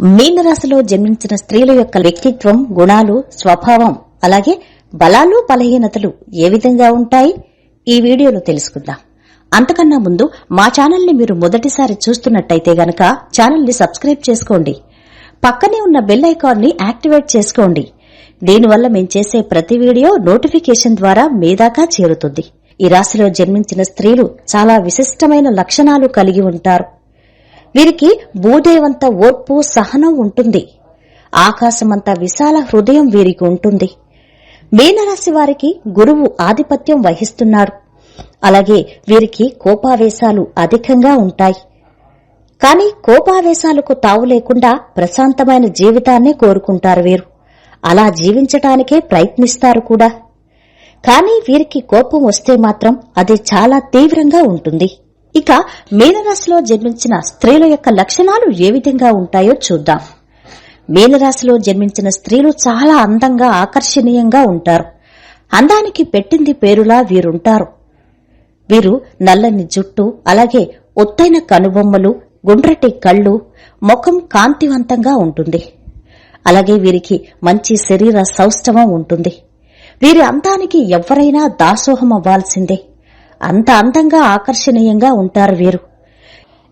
మీనరాశిలో జన్మించిన స్త్రీల యొక్క వ్యక్తిత్వం గుణాలు స్వభావం అలాగే బలాలు బలహీనతలు ఏ విధంగా ఉంటాయి? ఈ వీడియోలో తెలుసుకుందాం. అంతకన్నా ముందు మా ఛానల్ని మీరు మొదటిసారి చూస్తున్నట్టయితే గనక ఛానల్ని సబ్స్క్రైబ్ చేసుకోండి. పక్కనే ఉన్న బెల్ ఐకాన్ని యాక్టివేట్ చేసుకోండి. దీనివల్ల మేం చేసే ప్రతి వీడియో నోటిఫికేషన్ ద్వారా మీ దాకా చేరుతుంది. ఈ రాశిలో జన్మించిన స్త్రీలు చాలా విశిష్టమైన లక్షణాలు కలిగి ఉంటారు. వీరికి భూదేవంత ఓర్పు సహనం ఉంటుంది. ఆకాశమంత విశాల హృదయం వీరికి ఉంటుంది. మీనరాశి వారికి గురువు ఆధిపత్యం వహిస్తున్నారు. అలాగే వీరికి కోపావేశాలు అధికంగా ఉంటాయి. కానీ కోపావేశాలకు తావు లేకుండా ప్రశాంతమైన జీవితాన్నే కోరుకుంటారు వీరు. అలా జీవించటానికే ప్రయత్నిస్తారు కూడా. కానీ వీరికి కోపం వస్తే మాత్రం అది చాలా తీవ్రంగా ఉంటుంది. ఇక మీనరాశిలో జన్మించిన స్త్రీల యొక్క లక్షణాలు ఏ విధంగా ఉంటాయో చూద్దాం. మీనరాశిలో జన్మించిన స్త్రీలు చాలా అందంగా ఆకర్షణీయంగా ఉంటారు. అందానికి పెట్టింది పేరులా వీరుంటారు. వీరు నల్లని జుట్టు అలాగే ఒత్తైన కనుబొమ్మలు గుండ్రటి కళ్ళు ముఖం కాంతివంతంగా ఉంటుంది. అలాగే వీరికి మంచి శరీర సౌష్ఠవం ఉంటుంది. వీరి అందానికి ఎవరైనా దాసోహం అవ్వాల్సిందే అంత అందంగా ఆకర్షణీయంగా ఉంటారు వీరు.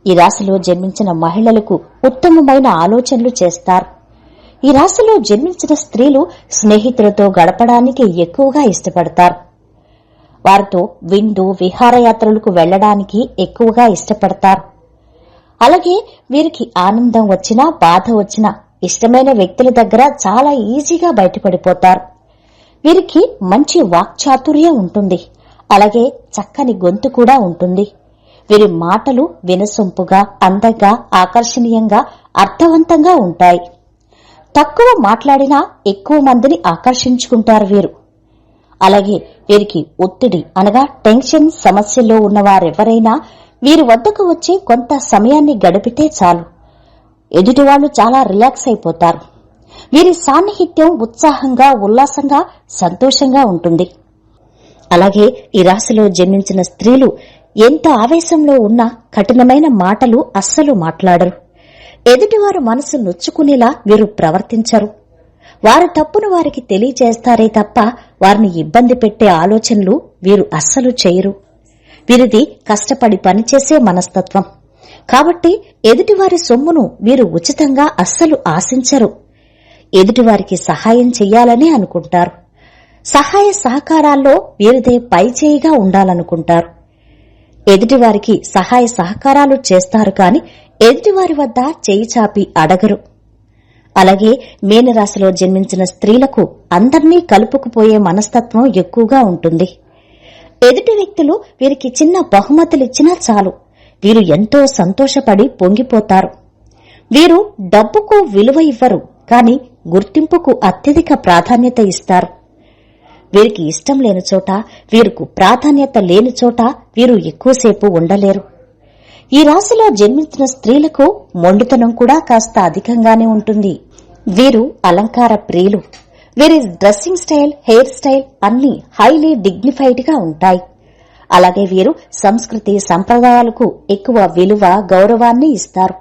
ఈ రాశిలో జన్మించిన మహిళలకు ఉత్తమమైన ఆలోచనలు చేస్తారు. ఈ రాశిలో జన్మించిన స్త్రీలు స్నేహితులతో గడపడానికి ఎక్కువగా ఇష్టపడతారు. వారితో విందు విహారయాత్రలకు వెళ్ళడానికి ఎక్కువగా ఇష్టపడతారు. అలాగే వీరికి ఆనందం వచ్చినా బాధ వచ్చినా ఇష్టమైన వ్యక్తుల దగ్గర చాలా ఈజీగా బయటపడిపోతారు. వీరికి మంచి వాక్చాతుర్యం ఉంటుంది. అలాగే చక్కని గొంతు కూడా ఉంటుంది. వీరి మాటలు వినసొంపుగా అందంగా ఆకర్షణీయంగా అర్థవంతంగా ఉంటాయి. తక్కువ మాట్లాడినా ఎక్కువ మందిని ఆకర్షించుకుంటారు వీరు. అలాగే వీరికి ఒత్తిడి అనగా టెన్షన్ సమస్యల్లో ఉన్నవారెవరైనా వీరి వద్దకు వచ్చి కొంత సమయాన్ని గడిపితే చాలు. ఎదుటివాళ్ళు చాలా రిలాక్స్ అయిపోతారు. వీరి సాన్నిహిత్యం ఉత్సాహంగా ఉల్లాసంగా సంతోషంగా ఉంటుంది. అలాగే ఈ రాశిలో జన్మించిన స్త్రీలు ఎంత ఆవేశంలో ఉన్నా కఠినమైన మాటలు అస్సలు మాట్లాడరు. ఎదుటివారు మనసు నొచ్చుకునేలా వీరు ప్రవర్తించరు. వారి తప్పును వారికి తెలియజేస్తారే తప్ప వారిని ఇబ్బంది పెట్టే ఆలోచనలు వీరు అస్సలు చేయరు. వీరిది కష్టపడి పనిచేసే మనస్తత్వం. కాబట్టి ఎదుటివారి సొమ్మును వీరు ఉచితంగా అస్సలు ఆశించరు. ఎదుటివారికి సహాయం చెయ్యాలనే అనుకుంటారు. సహాయ సహకారాల్లో వీరిదే పైచేయిగా ఉండాలనుకుంటారు. ఎదుటివారికి సహాయ సహకారాలు చేస్తారు కాని ఎదుటివారి వద్ద చేయి చాపి అడగరు. అలాగే మీనరాశిలో జన్మించిన స్త్రీలకు అందర్నీ కలుపుకుపోయే మనస్తత్వం ఎక్కువగా ఉంటుంది. ఎదుటి వ్యక్తులు వీరికి చిన్న బహుమతులిచ్చినా చాలు. వీరు ఎంతో సంతోషపడి పొంగిపోతారు. వీరు డబ్బుకు విలువ ఇవ్వరు కాని గుర్తింపుకు అత్యధిక ప్రాధాన్యత ఇస్తారు. వీరికి ఇష్టం లేని చోట వీరికి ప్రాధాన్యత లేని చోట వీరు ఎక్కువసేపు ఉండలేరు. ఈ రాశిలో జన్మించిన స్త్రీలకు మొండితనం కూడా కాస్త అధికంగానే ఉంటుంది. వీరు అలంకార ప్రియులు. వీరి డ్రెస్సింగ్ స్టైల్ హెయిర్ స్టైల్ అన్ని హైలీ డిగ్నిఫైడ్గా ఉంటాయి. అలాగే వీరు సంస్కృతి సంప్రదాయాలకు ఎక్కువ విలువ గౌరవాన్ని ఇస్తారు.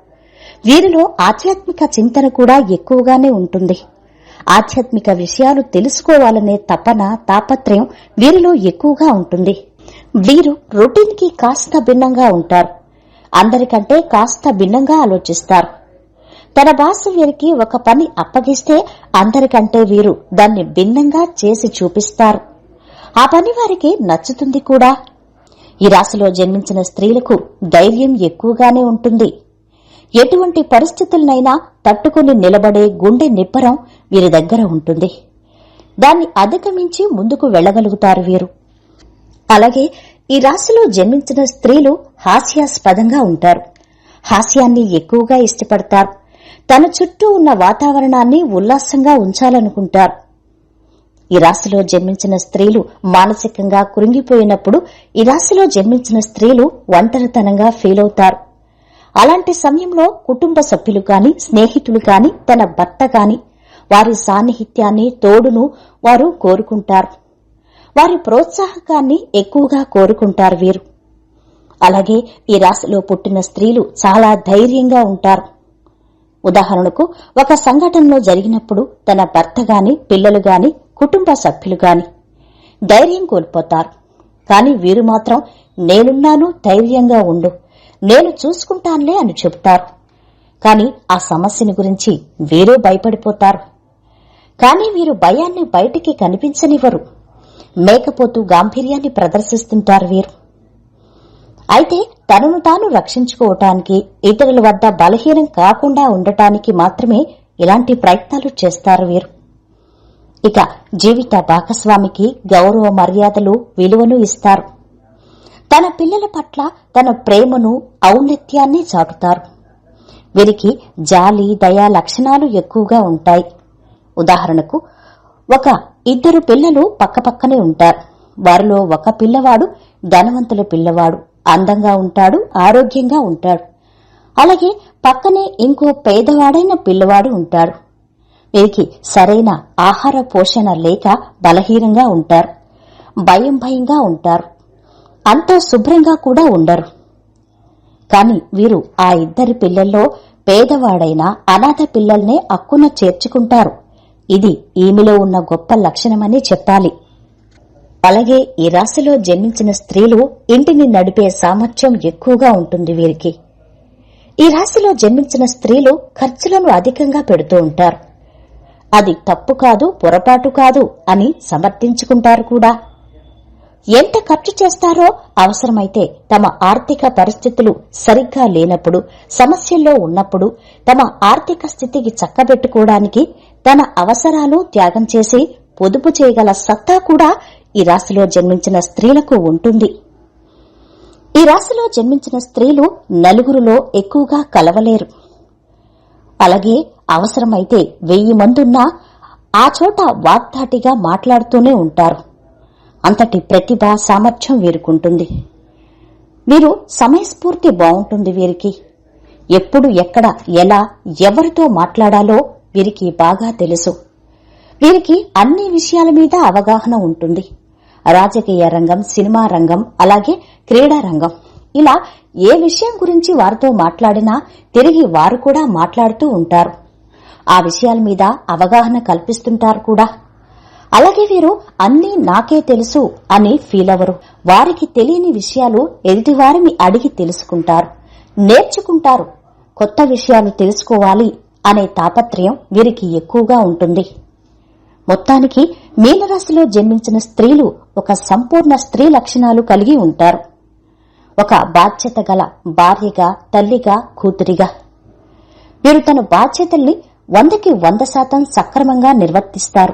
వీరిలో ఆధ్యాత్మిక చింతన కూడా ఎక్కువగానే ఉంటుంది. ఆధ్యాత్మిక విషయాలు తెలుసుకోవాలనే తపన తాపత్రయం వీరిలో ఎక్కువగా ఉంటుంది. వీరు రొటీన్కి కాస్త భిన్నంగా ఉంటారు. అందరికంటే కాస్త భిన్నంగా ఆలోచిస్తారు. తన బాస్ వీరికి ఒక పని అప్పగిస్తే అందరికంటే వీరు దాన్ని భిన్నంగా చేసి చూపిస్తారు. ఆ పని వారికి నచ్చుతుంది కూడా. ఈ రాశిలో జన్మించిన స్త్రీలకు ధైర్యం ఎక్కువగానే ఉంటుంది. ఎటువంటి పరిస్థితులనైనా తట్టుకుని నిలబడే గుండె నిప్పరం వీరి దగ్గర ఉంటుంది. దాన్ని అధిగమించి ముందుకు వెళ్ళగలుగుతారు వీరు. అలాగే ఈ రాశిలో జన్మించిన స్త్రీలు హాస్యాస్పదంగా ఉంటారు. హాస్యాన్ని ఎక్కువగా ఇష్టపడతారు. తన చుట్టూ ఉన్న వాతావరణాన్ని ఉల్లాసంగా ఉంచాలనుకుంటారు. ఈ రాశిలో జన్మించిన స్త్రీలు మానసికంగా కురింగిపోయినప్పుడు ఈ రాశిలో జన్మించిన స్త్రీలు ఒంటరితనంగా ఫీల్ అవుతారు అలాంటి సమయంలో కుటుంబ సభ్యులు గాని స్నేహితులు గాని తన భర్త గాని వారి సాన్నిహిత్యాన్ని తోడును వారు కోరుకుంటారు. వారి ప్రోత్సాహకాన్ని ఎక్కువగా కోరుకుంటారు వీరు. అలాగే ఈ రాశిలో పుట్టిన స్త్రీలు చాలా ధైర్యంగా ఉంటారు. ఉదాహరణకు ఒక సంఘటనలో జరిగినప్పుడు తన భర్త గాని పిల్లలు గాని కుటుంబ సభ్యులు గాని ధైర్యం కోల్పోతారు. కాని వీరు మాత్రం నేనున్నాను ధైర్యంగా ఉండు. నేను చూసుకుంటానులే అని చెబుతారు. కాని ఆ సమస్యని గురించి వీరే భయపడిపోతారు. కాని వీరు భయాన్ని బయటికి కనిపించనివ్వరు. మేకపోతూ గాంభీర్యాన్ని ప్రదర్శిస్తుంటారు వీరు. అయితే తనను తాను రక్షించుకోవటానికి ఇతరుల వద్ద బలహీనం కాకుండా ఉండటానికి మాత్రమే ఇలాంటి ప్రయత్నాలు చేస్తారు వీరు. ఇక జీవిత భాగస్వామికి గౌరవ మర్యాదలు విలువను ఇస్తారు. తన పిల్లల పట్ల తన ప్రేమను ఔన్నత్యాన్ని చాటుతారు. వీరికి జాలి దయా లక్షణాలు ఎక్కువగా ఉంటాయి. ఉదాహరణకు ఒక ఇద్దరు పిల్లలు పక్కపక్కనే ఉంటారు. వారిలో ఒక పిల్లవాడు ధనవంతుల పిల్లవాడు అందంగా ఉంటాడు ఆరోగ్యంగా ఉంటాడు. అలాగే పక్కనే ఇంకో పేదవాడైన పిల్లవాడు ఉంటాడు. వీరికి సరైన ఆహార పోషణ లేక బలహీనంగా ఉంటారు. భయం భయంగా ఉంటారు. అంత శుభ్రంగా కూడా ఉండరు. కాని వీరు ఆ ఇద్దరి పిల్లల్లో పేదవాడైన అనాథ పిల్లల్నే అక్కున చేర్చుకుంటారు. ఇది ఈమెలో ఉన్న గొప్ప లక్షణమని చెప్పాలి. అలాగే ఈ రాశిలో జన్మించిన స్త్రీలు ఇంటిని నడిపే సామర్థ్యం ఎక్కువగా ఉంటుంది వీరికి. ఈ రాశిలో జన్మించిన స్త్రీలు ఖర్చులను అధికంగా పెడుతూ ఉంటారు. అది తప్పు కాదు పొరపాటు కాదు అని సమర్థించుకుంటారు కూడా. ఎంత ఖర్చు చేస్తారో అవసరమైతే తమ ఆర్థిక పరిస్థితులు సరిగ్గా లేనప్పుడు సమస్యల్లో ఉన్నప్పుడు తమ ఆర్థిక స్థితికి చక్కబెట్టుకోవడానికి తన అవసరాలు త్యాగం చేసి పొదుపు చేయగల సత్తా కూడా ఈ రాశిలో జన్మించిన స్త్రీలకు ఉంటుంది. ఈ రాశిలో జన్మించిన స్త్రీలు నలుగురిలో ఎక్కువగా కలవలేరు. అలాగే అవసరమైతే వెయ్యి మందున్నా ఆ చోట వాగ్దాటిగా మాట్లాడుతూనే ఉంటారు. అంతటి ప్రతిభ సామర్థ్యం వీరుకుంటుంది. వీరు సమయస్ఫూర్తి బాగుంటుంది వీరికి. ఎప్పుడు ఎక్కడ ఎలా ఎవరితో మాట్లాడాలో వీరికి బాగా తెలుసు. వీరికి అన్ని విషయాల మీద అవగాహన ఉంటుంది. రాజకీయ రంగం సినిమా రంగం అలాగే క్రీడా రంగం. ఇలా ఏ విషయం గురించి వారితో మాట్లాడినా తిరిగి వారు కూడా మాట్లాడుతూ ఉంటారు. ఆ విషయాల మీద అవగాహన కల్పిస్తుంటారు కూడా. అలాగే వీరు అన్నీ నాకే తెలుసు అని ఫీల్ అవరు వారికి తెలియని విషయాలు ఎదుటివారిని అడిగి తెలుసుకుంటారు. నేర్చుకుంటారు. కొత్త విషయాలు తెలుసుకోవాలి అనే తాపత్రయం వీరికి ఎక్కువగా ఉంటుంది. మొత్తానికి మీనరాశిలో జన్మించిన స్త్రీలు ఒక సంపూర్ణ స్త్రీ లక్షణాలు కలిగి ఉంటారు. ఒక బాధ్యత గల భార్యగా తల్లిగా కూతురిగా. వీరు తన బాధ్యతల్ని వందకి వంద శాతం సక్రమంగా నిర్వర్తిస్తారు.